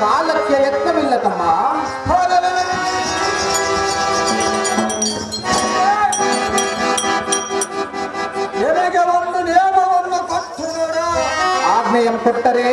ಕಾಲಕ್ಕೆ ಯತ್ನವಿಲ್ಲ ತಮ್ಮ ನಿಮಗೆ ಒಂದು ನಿಯಮವನ್ನು ಕೊಟ್ಟು ನೋಡು. ಆಜ್ಞೆಯಂ ಕೊಟ್ಟರೆ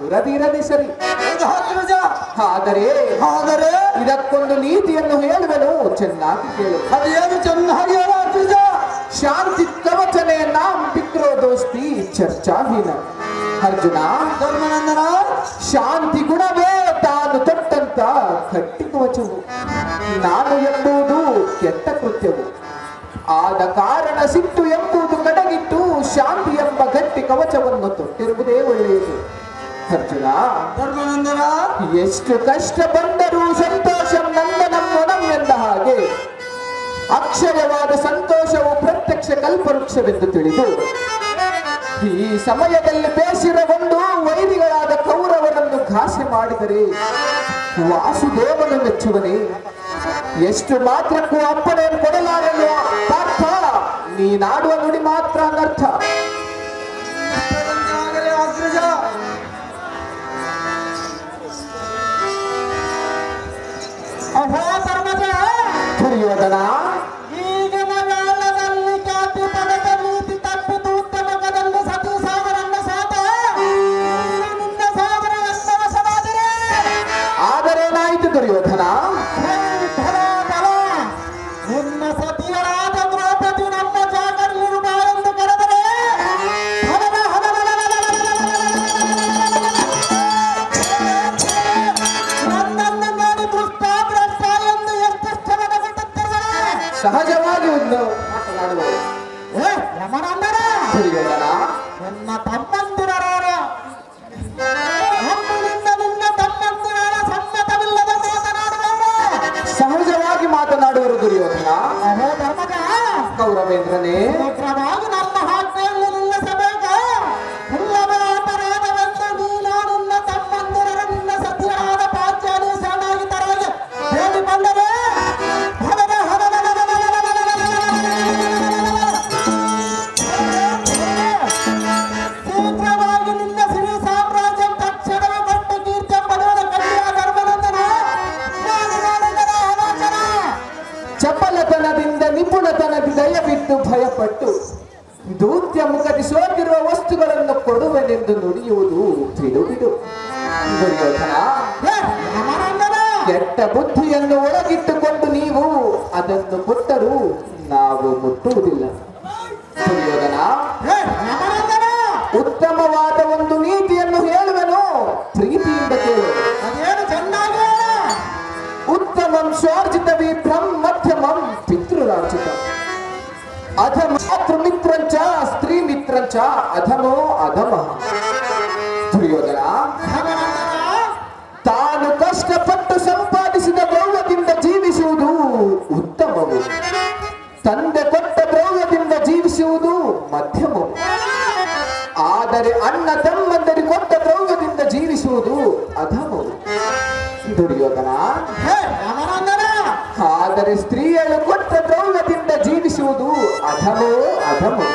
ಬರುವ ಇರದಿ ಸರಿ. ಆದರೆ ಆದರೆ ಇದಕ್ಕೊಂದು ನೀತಿಯನ್ನು ಹೇಳುವೆನು ಚೆನ್ನಾಗಿ ಕೇಳು. ಅದೇನು ಚೆನ್ನಾಗಿ ಹೇಳ ಶಾಂತಿ ಪ್ರವಚನೆಯನ್ನ ಪಿತ್ರೋ ದೋಸ್ತಿ ಚರ್ಚಾಹೀನ ಅರ್ಜುನ ಧರ್ಮನಂದನ. ಶಾಂತಿ ಗುಣವೇ ತಾನು ತೊಟ್ಟಂತ ಗಟ್ಟಿ ಕವಚವು. ನಾನು ಎಂಬುದು ಕೆಟ್ಟ ಕೃತ್ಯವು. ಆದ ಕಾರಣ ಸಿಟ್ಟು ಎಂಬುದು ಕಡಗಿಟ್ಟು ಶಾಂತಿ ಎಂಬ ಗಟ್ಟಿ ಕವಚವನ್ನು ತೊಟ್ಟಿರುವುದೇ ಒಳ್ಳೆಯದು. ಅರ್ಜುನ ಧರ್ಮನಂದನ ಎಷ್ಟು ಕಷ್ಟ ಬಂದರೂ ಸಂತೋಷ ನನ್ನ ಎಂದ ಹಾಗೆ ಅಕ್ಷರವಾದ ಸಂತೋಷವು ಪ್ರತ್ಯಕ್ಷ ಕಲ್ಪವೃಕ್ಷವೆಂದು ತಿಳಿದು ಈ ಸಮಯದಲ್ಲಿ ಬೇಸಿರಗೊಂಡು ವೈರಿಗಳಾದ ಕೌರವರನ್ನು ಘಾಸೆ ಮಾಡಿದರೆ ವಾಸುದೇವನು ಮೆಚ್ಚುವನೇ. ಎಷ್ಟು ಮಾತ್ರಕ್ಕೂ ಅಪ್ಪಣೆ ಕೊಡಲಾರಲ್ಲ ಪಾರ್ಥ? ನೀನಾಡುವ ನುಡಿ ಮಾತ್ರ ಅನರ್ಥ. ಅಹೋ ಧರ್ಮಜ గౌరవేంద్రనే ಮಾತೃಮಿತ್ರಂಚ ಸ್ತ್ರೀ ಮಿತ್ರಂಚ ಅಧಮೋ ಅಧಮ. ದುರ್ಯೋಧನ ತಾನು ಕಷ್ಟಪಟ್ಟು ಸಂಪಾದಿಸಿದ ದ್ರವ್ಯದಿಂದ ಜೀವಿಸುವುದು ಉತ್ತಮವು. ತಂದೆ ಕೊಟ್ಟ ದ್ರವ್ಯದಿಂದ ಜೀವಿಸುವುದು ಮಧ್ಯಮವು. ಆದರೆ ಅಣ್ಣ ತಮ್ಮಂದರಿ ಕೊಟ್ಟ ದ್ರವ್ಯದಿಂದ ಜೀವಿಸುವುದು ಅಧಮವು. ದುರ್ಯೋಧನ ಆದರೆ ಸ್ತ್ರೀಯರು ಕೊಟ್ಟ ಅಧಮೋ ಅಧಮೋ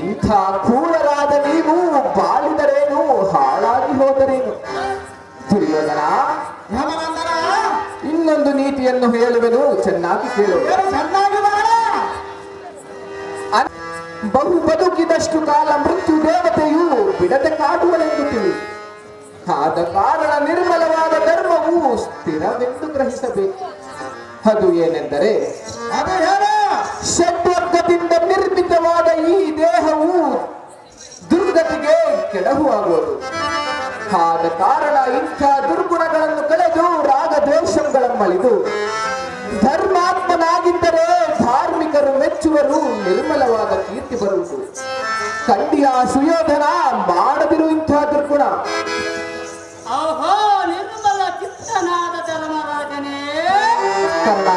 ಇಂಥ ಕ್ರೂರರಾದ ನೀವು ಬಾಳಿದರೇನು? ಹಾಳಾಗಿ ಹೋದರೇನು? ದುರ್ಯೋಧನ ಇನ್ನೊಂದು ನೀತಿಯನ್ನು ಹೇಳುವೆನು. ಚೆನ್ನಾಗಿ ಕೇಳು. ಬಹು ಬದುಕಿದಷ್ಟು ಕಾಲ ಮೃತ್ಯು ದೇವತೆಯು ಬಿಡದೆ ಕಾಡುವನೆಂದು ತಿಳಿ ಆದ ಕಾರಣ ನಿರ್ಮಲವಾದ ಧರ್ಮವು ಸ್ಥಿರವೆಂದು ಗ್ರಹಿಸಬೇಕು. ಅದು ಏನೆಂದರೆ ಶ್ರಮದಿಂದ ನಿರ್ಮಿತವಾದ ಈ ದೇಹವು ದುರ್ಗತಿಗೆ ಕೆಡಹುವಾಗುವುದು. ಆದ ಕಾರಣ ಇಂಥ ದುರ್ಗುಣಗಳನ್ನು ಕಳೆದು ರಾಗ ದ್ವೇಷಗಳನ್ನು ಮಲಿದು ಧರ್ಮಾತ್ಮನಾಗಿದ್ದರೆ ಧಾರ್ಮಿಕರು ಮೆಚ್ಚುವರು ನಿರ್ಮಲವಾದ ಕೀರ್ತಿ ಬರುವುದು. ಕಂಡಿಯ ಸುಯೋಧನ ಮಾಡದಿರು ಇಂತಹ ದುರ್ಗುಣ. ನಿರ್ಮಲ ಚಿತ್ತನಾದ ಧರ್ಮರಾಜನೇ. ಕರ್ಣ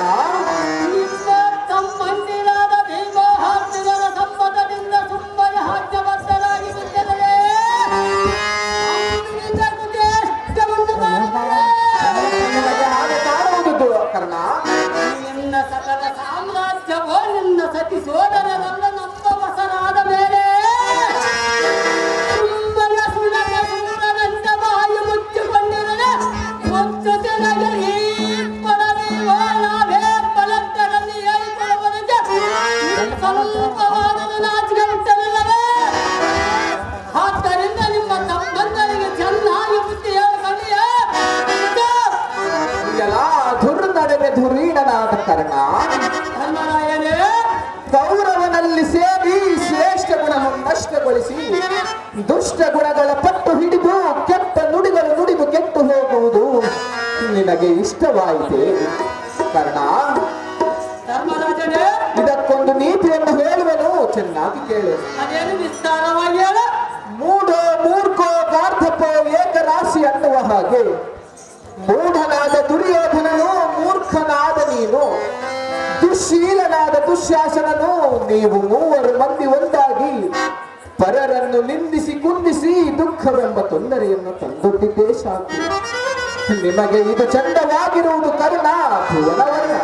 ಮೂಢನಾದ ದುರ್ಯೋಧನನು ಮೂರ್ಖನಾದ ನೀನು. ದುಶೀಲನಾದ ದುಶ್ಯಾಸನನು ನೀವು ಮೂವರು ಮಂದಿ ಒಂದಾಗಿ ಪರರನ್ನು ನಿಂದಿಸಿ ಕುಂದಿಸಿ ದುಃಖವೆಂಬ ತೊಂದರೆಯನ್ನು ತಂದೊಡ್ಡಿದ್ದೇ ಸಾಕು. ನಿಮಗೆ ಇದು ಚಂದವಾಗಿರುವುದು ಕರ್ಣ ಭುವನವನ್ನ.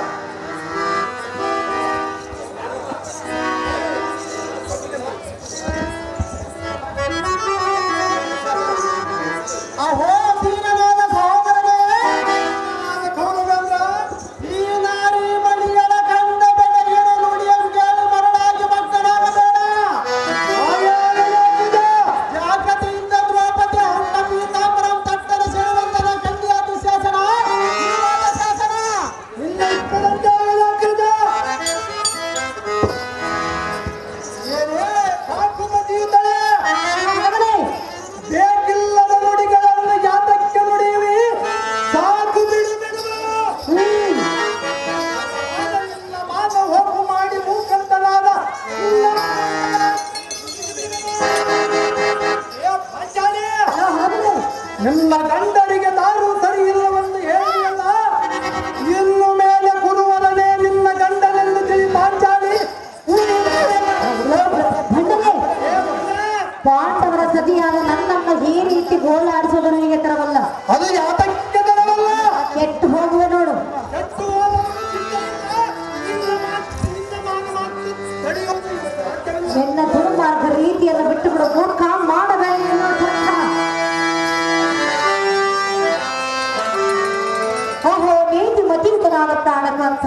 ಮಾತಾಡಕಂತ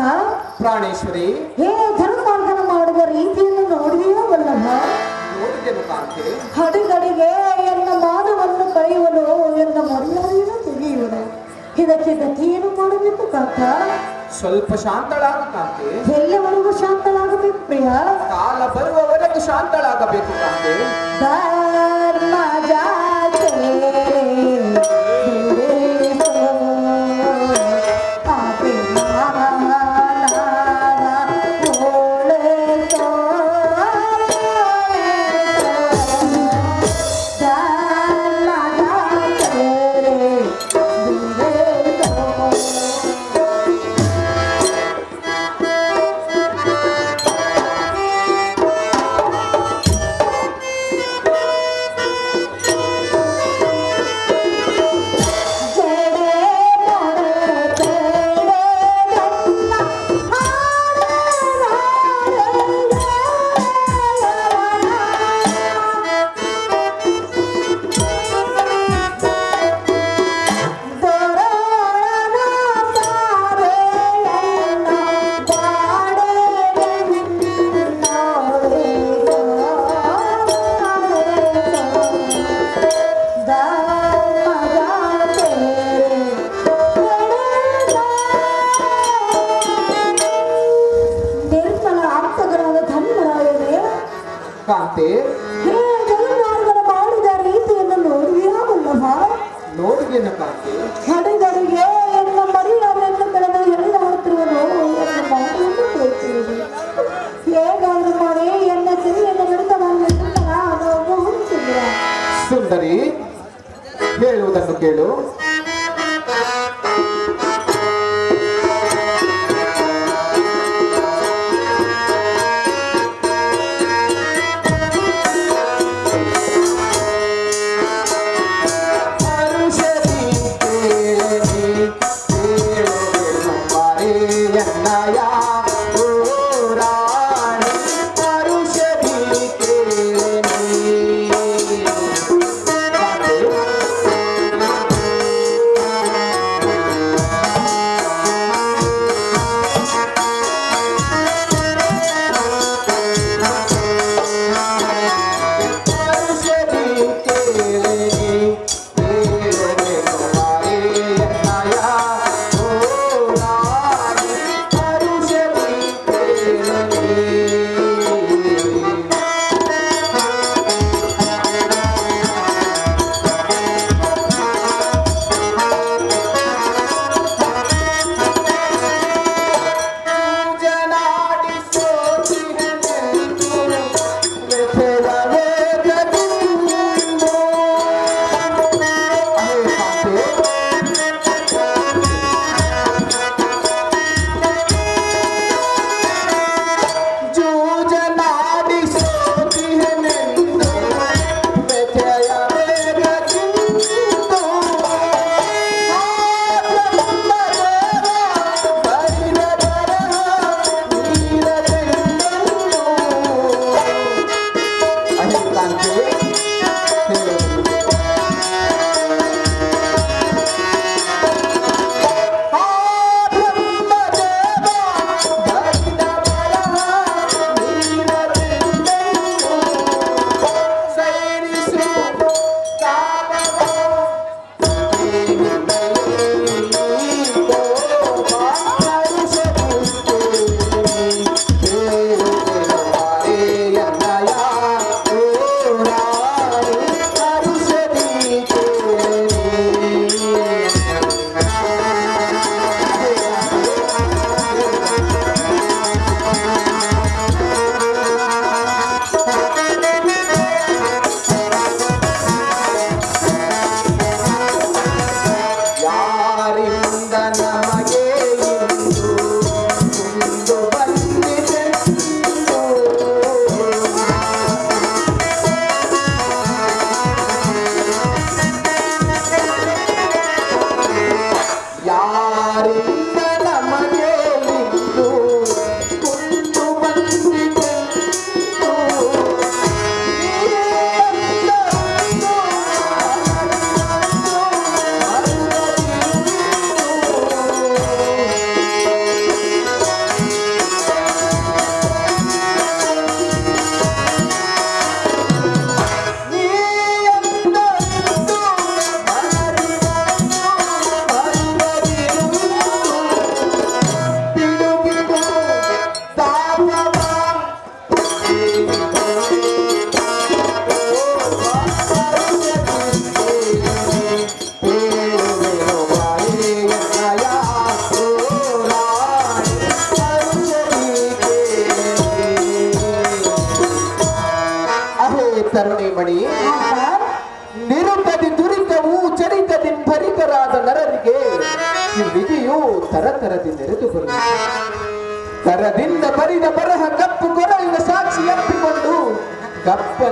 ಪ್ರಾಣೇಶ್ವರಿ. ಹೇ ಧರ್ಮಾರ್ಗನ ಮಾಡುವ ರೀತಿಯನ್ನು ನೋಡಿದೆಯೋ ವಲ್ಲಭ. ಹಡಿಗಡಿಗೆ ಎನ್ನ ಮಾನವನ್ನು ಕರೆಯುವನು ಎನ್ನ ಮರ್ಯಾದೆಯನ್ನು ತೆಗೆಯುವನು. ಇದಕ್ಕೆ ಗತಿಯನ್ನು ಮಾಡಬೇಕು ಕಾಕ. ಸ್ವಲ್ಪ ಶಾಂತಳಾಗ ಕಾಕೆ. ಎಲ್ಲವರೆಗೂ ಶಾಂತಳಾಗಬೇಕು ಪ್ರಿಯ. ಕಾಲ ಬರುವವರೆಗೂ ಶಾಂತಳಾಗಬೇಕು ಕಾಕೆ. ಧರ್ಮ ಜಾತೆ. ಸುಂದರಿ ಹೇಳುವುದನ್ನು ಕೇಳು.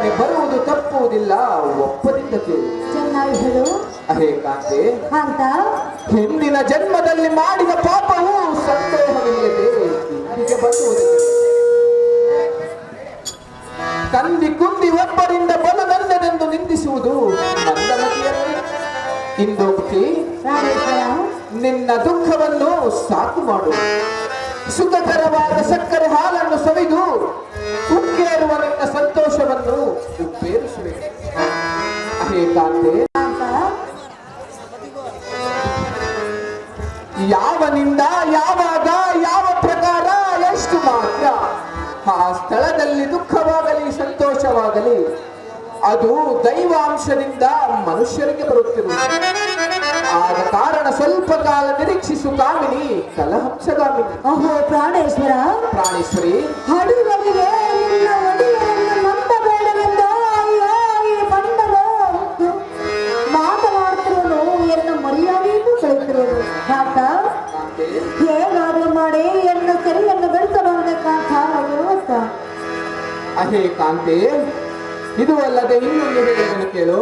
ಬರುವುದು ತಪ್ಪುವುದಿಲ್ಲ. ಒಪ್ಪದಿಂದ ಕೇಳು. ಚೆನ್ನಾಗಿ ಹೇಳು. ಅಹೇ ಕಾಂತೆ. ಅಂತ ಹಿಂದಿನ ಜನ್ಮದಲ್ಲಿ ಮಾಡಿದ ಪಾಪವು ಸಂದೇಹವಿಲ್ಲದೆ ಇಂದಿಗೆ ಬರುವುದಿಲ್ಲ. ಕಂದಿ ಕುಂದಿ ಒಬ್ಬರಿಂದ ಬಲು ನನ್ನದೆಂದು ನಿಂದಿಸುವುದು ಇಂದು ಇಂದೋಕ್ತಿ ನಿನ್ನ ದುಃಖವನ್ನು ಸಾಕು ಮಾಡು. ಸುಖಕರವಾದ ಸಕ್ಕರೆ ಹಾಲನ್ನು ಸವಿದು ಅಂಶದಿಂದ ಮನುಷ್ಯರಿಗೆ ಬರುತ್ತಿರುವುದು. ಆದ ಕಾರಣ ಸ್ವಲ್ಪ ಕಾಲ ನಿರೀಕ್ಷಿಸು ಕಾಮಿನಿ ಕಲಹಂಸ ಕಾಮಿನಿ. ಅಹೋ ಪ್ರಾಣೇಶ್ವರ. ಪ್ರಾಣೇಶ್ವರಿ. ಹಡುಗರಿಗೆ ಮಾತನಾಡ್ತಿರೋನು ಎನ್ನ ಮರ್ಯಾದೆಯನ್ನು ಕಳಿತಿರೋದು ಕಾಟ ಹೇಗಾದ್ರೂ ಮಾಡಿ ಎನ್ನ ಸರಿಯನ್ನು ಬೆಳೆಸಲು ಕಾಂತ ಅಹೇ ಕಾಂತೆ ಇದು ಅಲ್ಲದೆ ಇನ್ನೊಂದು ಹೇಳೋದನ್ನು ಕೇಳು.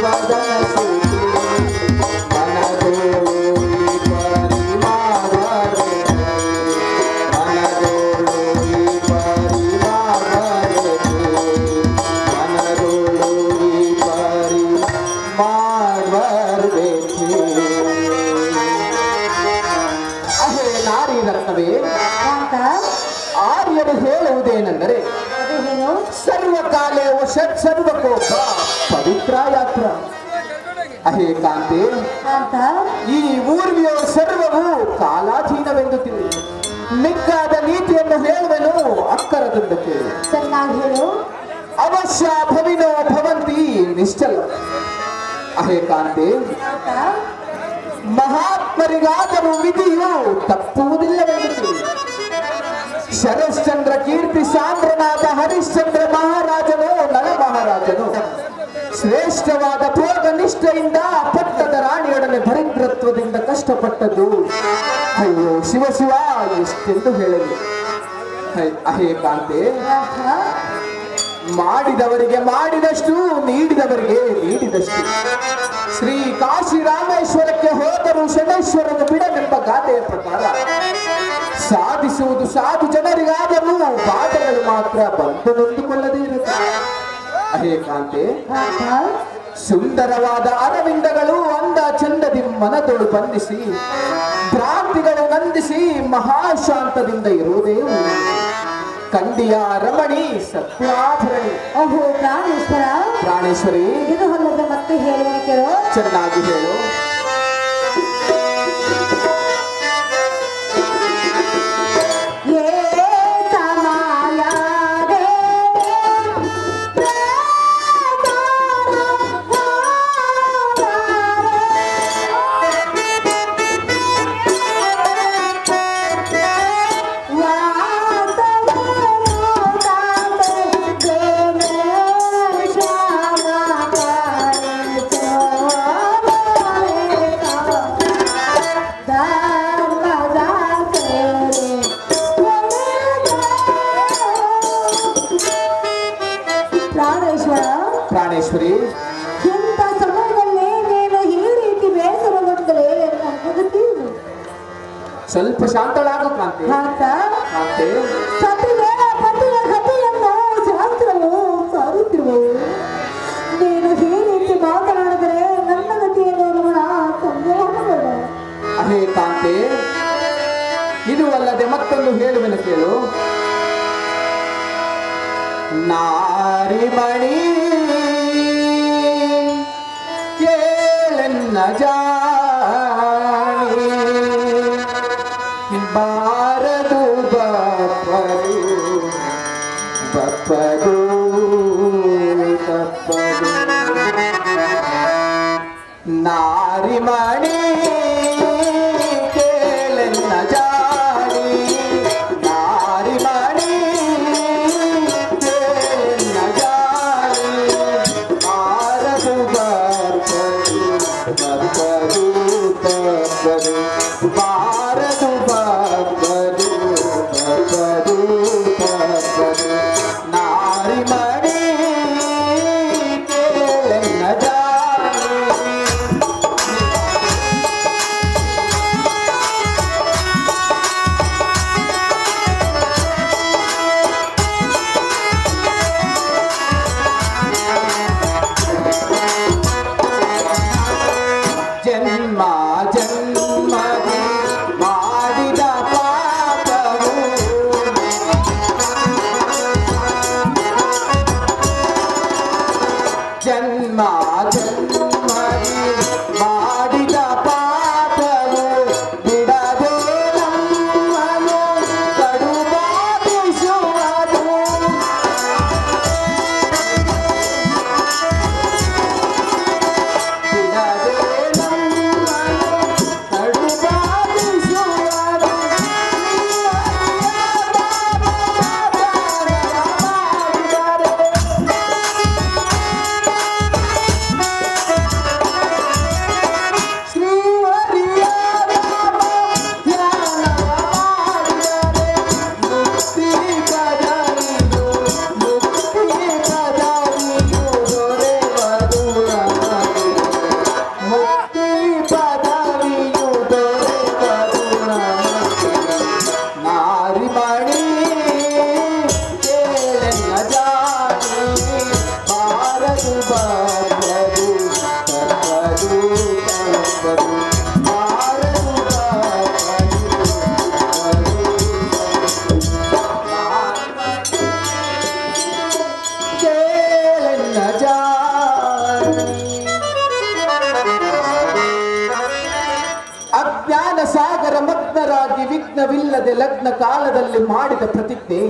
ಅಹೇ ಅಂತ? ಈ ಊರ್ವಿಯ ಸರ್ವವು ಕಾಲಾಧೀನವೆಂದು ತಿಳಿ. ಮಿಕ್ಕಾದ ನೀತಿಯನ್ನು ಹೇಳುವೆನು ಅಕ್ಕರ ಹೇಳು. ಅವಶ್ಯ ಭವಿನೋ ಭವಂತಿ ನಿಶ್ಚಲ. ಅಹೇ ಕಾಂತೆ ಮಹಾತ್ಮರಿಗಾದರೂ ವಿಧಿಯು ತಪ್ಪುವುದಿಲ್ಲವೆಂದು ತಿಳಿ. ಶರಶ್ಚಂದ್ರ ಕೀರ್ತಿ ಸಾಂದ್ರನಾದ ಹರಿಶ್ಚಂದ್ರ ದರಿದ್ರತ್ವದಿಂದ ಕಷ್ಟಪಟ್ಟದ್ದು. ಅಯ್ಯೋ, ಶಿವ ಶಿವ, ಎಷ್ಟೆಂದು ಹೇಳಲಿ ಅಹೇ ಕಾಂತೆ. ಮಾಡಿದವರಿಗೆ ಮಾಡಿದಷ್ಟು, ನೀಡಿದವರಿಗೆ ನೀಡಿದಷ್ಟು. ಶ್ರೀ ಕಾಶಿ ರಾಮೇಶ್ವರಕ್ಕೆ ಹೋದರು ಶನೇಶ್ವರನು ಬಿಡನೆಂಬ ಗಾದೆಯ ಪ್ರಕಾರ ಸಾಧಿಸುವುದು ಸಾಧು ಜನರಿಗಾದರೂ ಪಾಠಗಳು ಮಾತ್ರ ಬಂದು ನೊಂದುಕೊಳ್ಳದೇ ಇರುತ್ತೆ ಅಹೇ ಕಾಂತೆ. ಸುಂದರವಾದ ಅರವಿಂದಗಳು ಅಂದ ಚಂದದಿ ಮನದೊಳು ಬಂಧಿಸಿ ಭ್ರಾಂತಿಗಳು ನಂದಿಸಿ ಮಹಾಶಾಂತದಿಂದ ಇರುವುದೇ ಉಳ್ಳು. ಕಂಡಿಯ ರಮಣಿ ಸತ್ಯಾಭರಣಿ. ಓಹೋ ಪ್ರಾಣೇಶ್ವರ. ಪ್ರಾಣೇಶ್ವರಿ. ಇದು ಹೊಲದ ಮತ್ತೆ ಹೇಳುವ ಚೆನ್ನಾಗಿ ಹೇಳು. ಕಾಂತಿ ಇದು ಅಲ್ಲದೆ ಮತ್ತೊಂದು ಹೇಳುವೆನು ಕೇಳು. ನಾರಿಮಣಿ ಕೇಳೆನ್ನ ಜಾಣಿ ಬಾರದು ಬಪ್ಪರು ಬಪ್ಪದು Música ಅಜ್ಞಾನ ಸಾಗರ ಮಗ್ನರಾಗಿ ವಿಘ್ನವಿಲ್ಲದೆ ಲಗ್ನ ಕಾಲದಲ್ಲಿ ಮಾಡಿದ ಪ್ರತಿಜ್ಞೆ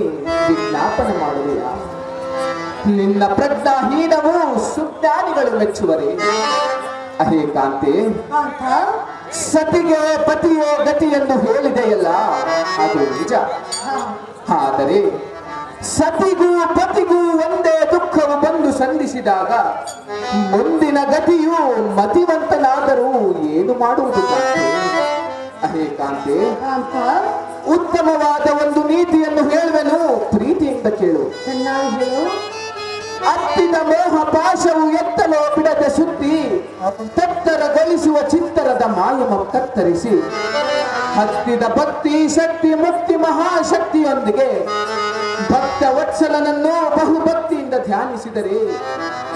ವಿಜ್ಞಾಪನೆ ಮಾಡುವೆಯ ನಿನ್ನ ಪ್ರಜ್ಞಾಹೀನವು ಸುಜ್ಞಾನಿಗಳು ಮೆಚ್ಚುವರೆ. ಅಹೇ ಕಾಂತೆ ಸತಿಗೆ ಪತಿಯೋ ಗತಿ ಎಂದು ಹೇಳಿದೆಯಲ್ಲ ಅದು ನಿಜ. ಆದರೆ ಸತಿಗೂ ಪತಿಗೂ ಒಂದೇ ದುಃಖವು ಬಂದು ಸಂಧಿಸಿದಾಗ ಮುಂದಿನ ಗತಿಯು ಮತಿವಂತನಾದರೂ ಏನು ಮಾಡುವುದು? ಅಹೇ ಕಾಂತಿ, ಉತ್ತಮವಾದ ಒಂದು ನೀತಿಯನ್ನು ಹೇಳುವೆನು ಪ್ರೀತಿಯಿಂದ ಕೇಳು ಹೇಳು ಅತ್ತಿದ ಮೋಹ ಪಾಶವು ಎತ್ತಲೋ ಬಿಡದೆ ಸುತ್ತಿ ತತ್ತರಗೊಳಿಸುವ ಚಿತ್ತರದ ಮಾಯಮ ಕತ್ತರಿಸಿ ಹತ್ತಿದ ಭಕ್ತಿ ಶಕ್ತಿ ಮುಕ್ತಿ ಮಹಾಶಕ್ತಿಯೊಂದಿಗೆ ಭಕ್ತ ವತ್ಸಲನನ್ನು ಬಹುಭಕ್ತಿಯಿಂದ ಧ್ಯಾನಿಸಿದರೆ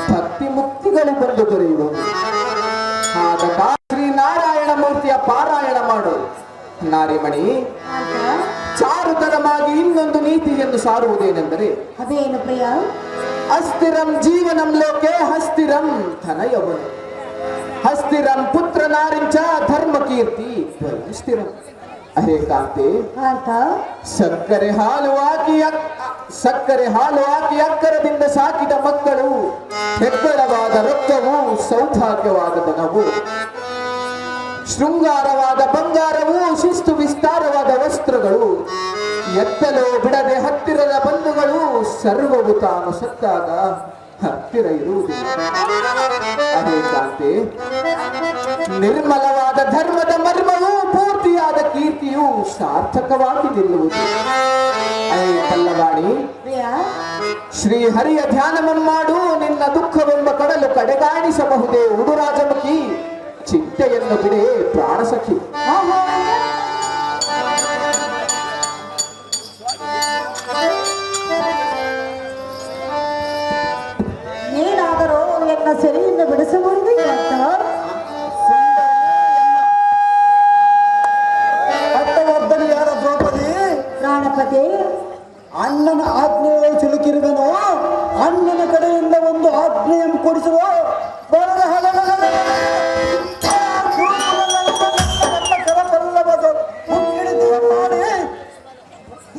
ಭಕ್ತಿ ಮುಕ್ತಿಗಳು ಬಂದು ದೊರೆಯುವುದು ಆದ ಶ್ರೀ ನಾರಾಯಣ ಮೂರ್ತಿಯ ಪಾರಾಯಣ ಮಾಡು. ನಾರಿಮಣಿ ಚಾರುತರವಾಗಿ ಇನ್ನೊಂದು ನೀತಿಯನ್ನು ಸಾರುವುದೇನೆಂದರೆ ಅದೇನು ಪ್ರಿಯ? ಅಸ್ಥಿರಂ ಜೀವನಂ ಲೋಕೆ ಹಸ್ತಿರಂ ಧನಯವನು ಹಸ್ತಿರಂ ಪುತ್ರ ನಾರಿಂಚ ಧರ್ಮ ಕೀರ್ತಿ ಸ್ಥಿರಂ ಅಹೇ ಕಾಂತಿ. ಸಕ್ಕರೆ ಹಾಲು ಹಾಕಿ ಸಕ್ಕರೆ ಹಾಲು ಹಾಕಿ ಅಕ್ಕರದಿಂದ ಸಾಕಿದ ಮಕ್ಕಳು ಹೆಗ್ಗಳವಾದ ರಕ್ತವು ಸೌಭಾಗ್ಯವಾದ ಧನವು ಶೃಂಗಾರವಾದ ಬಂಗಾರವು ಶಿಸ್ತು ವಿಸ್ತಾರವಾದ ವಸ್ತ್ರಗಳು. ಎತ್ತಲು ಬಿಡದೆ ಹತ್ತಿರದ ಬಂಧುಗಳು ಸರ್ವವು ತಾನು ಸತ್ತಾಗ ಹತ್ತಿರ ಇರುವುದಿಲ್ಲ. ಅದೇ ಕಾಂತಿ ನಿರ್ಮಲವಾದ ಧರ್ಮದ ಸಾರ್ಥಕವಾಗಿ ನಿಲ್ಲುವುದು. ಅಯ್ಯ ಪಲ್ಲವಾಣಿ ಪ್ರಿಯ. ಶ್ರೀ ಹರಿಯ ಧ್ಯಾನವನ್ನು ಮಾಡು ನಿನ್ನ ದುಃಖವೆಂಬ ಕಡಲು ಕಡೆಗಾಣಿಸಬಹುದೇ ಉಡುರಾಜಮುಖಿ. ಚಿಂತೆಯನ್ನು ಬಿಡೇ ಪ್ರಾಣಸಖಿ. ಆಜ್ಞೆಯನ್ನು ಕೊಡಿಸುವ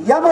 ಯಮ